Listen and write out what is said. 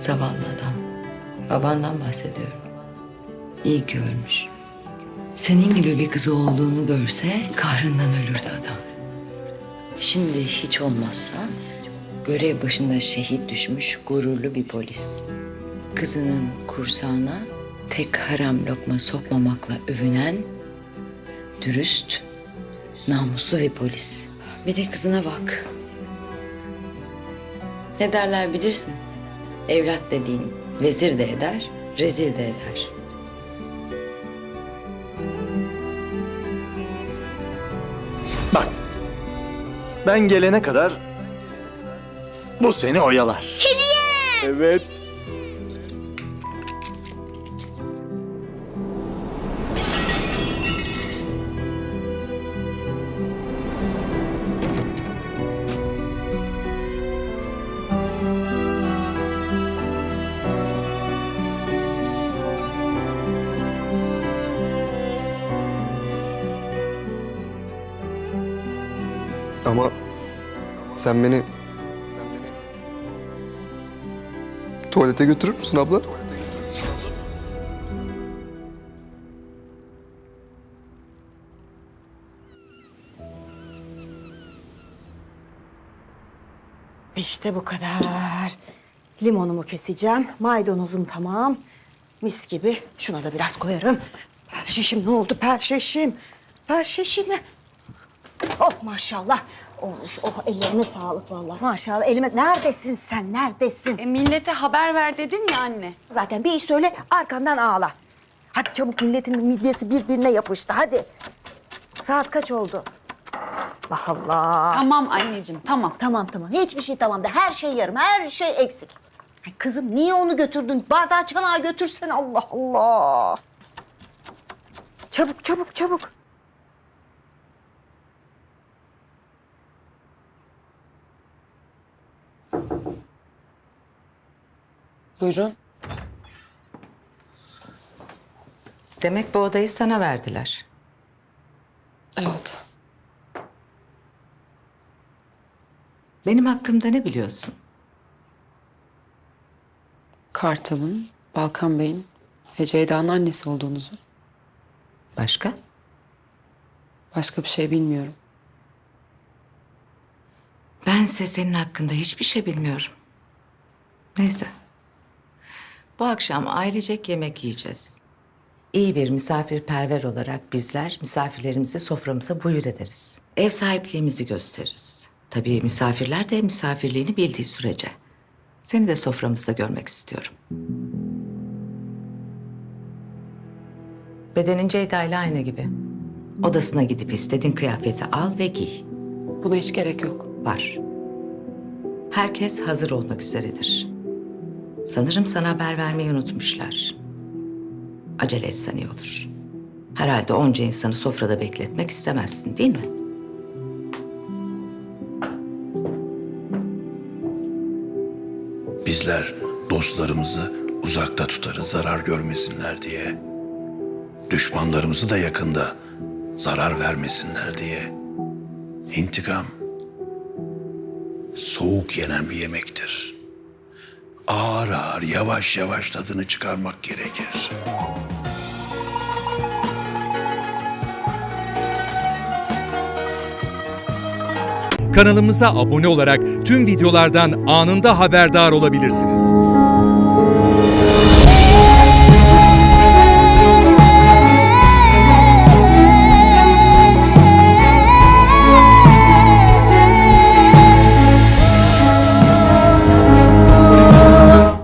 Zavallı adam. Babandan bahsediyorum. İyi ki ölmüş. Senin gibi bir kızı olduğunu görse kahrından ölürdü adam. Şimdi hiç olmazsa görev başında şehit düşmüş gururlu bir polis. Kızının kursağına tek haram lokma sokmamakla övünen dürüst, namuslu bir polis. Bir de kızına bak. Ne derler bilirsin. Evlat dediğin vezir de eder, rezil de eder. Bak. Ben gelene kadar bu seni oyalar. Hediye! Evet. Ama sen beni... Tuvalete götürür müsün abla? İşte bu kadar. Limonumu keseceğim. Maydanozum tamam. Mis gibi. Şuna da biraz koyarım. Perşeşim ne oldu perşeşim? Perşeşimi. Oh maşallah. Olmuş. Oh ellerine sağlık vallahi. Maşallah elime. Neredesin sen? Neredesin? E, millete haber ver dedim ya anne. Zaten bir iş söyle arkandan ağla. Hadi çabuk milletin midyesi birbirine yapıştı hadi. Saat kaç oldu? Cık, Allah Allah. Tamam anneciğim tamam. Tamam tamam. Hiçbir şey tamam da her şey yarım, her şey eksik. Ay kızım niye onu götürdün? Bardağı çanağı götürsen Allah Allah. Çabuk çabuk çabuk. Buyurun. Demek bu odayı sana verdiler. Evet. Benim hakkımda ne biliyorsun? Kartal'ın, Balkan Bey'in ve Ceyda'nın annesi olduğunuzu. Başka? Başka bir şey bilmiyorum. Bense senin hakkında hiçbir şey bilmiyorum. Neyse. Bu akşam ailecek yemek yiyeceğiz. İyi bir misafirperver olarak bizler misafirlerimizi soframıza buyur ederiz. Ev sahipliğimizi gösteririz. Tabii misafirler de misafirliğini bildiği sürece. Seni de soframızda görmek istiyorum. Bedenin Ceyda ile aynı gibi. Odasına gidip istediğin kıyafeti al ve giy. Buna hiç gerek yok. Var. Herkes hazır olmak üzeredir. Sanırım sana haber vermeyi unutmuşlar. Acele etsen iyi olur. Herhalde onca insanı sofrada bekletmek istemezsin değil mi? Bizler dostlarımızı uzakta tutarız zarar görmesinler diye. Düşmanlarımızı da yakında zarar vermesinler diye. İntikam soğuk yenen bir yemektir. Ağır ağır yavaş yavaş tadını çıkarmak gerekir. Kanalımıza abone olarak tüm videolardan anında haberdar olabilirsiniz.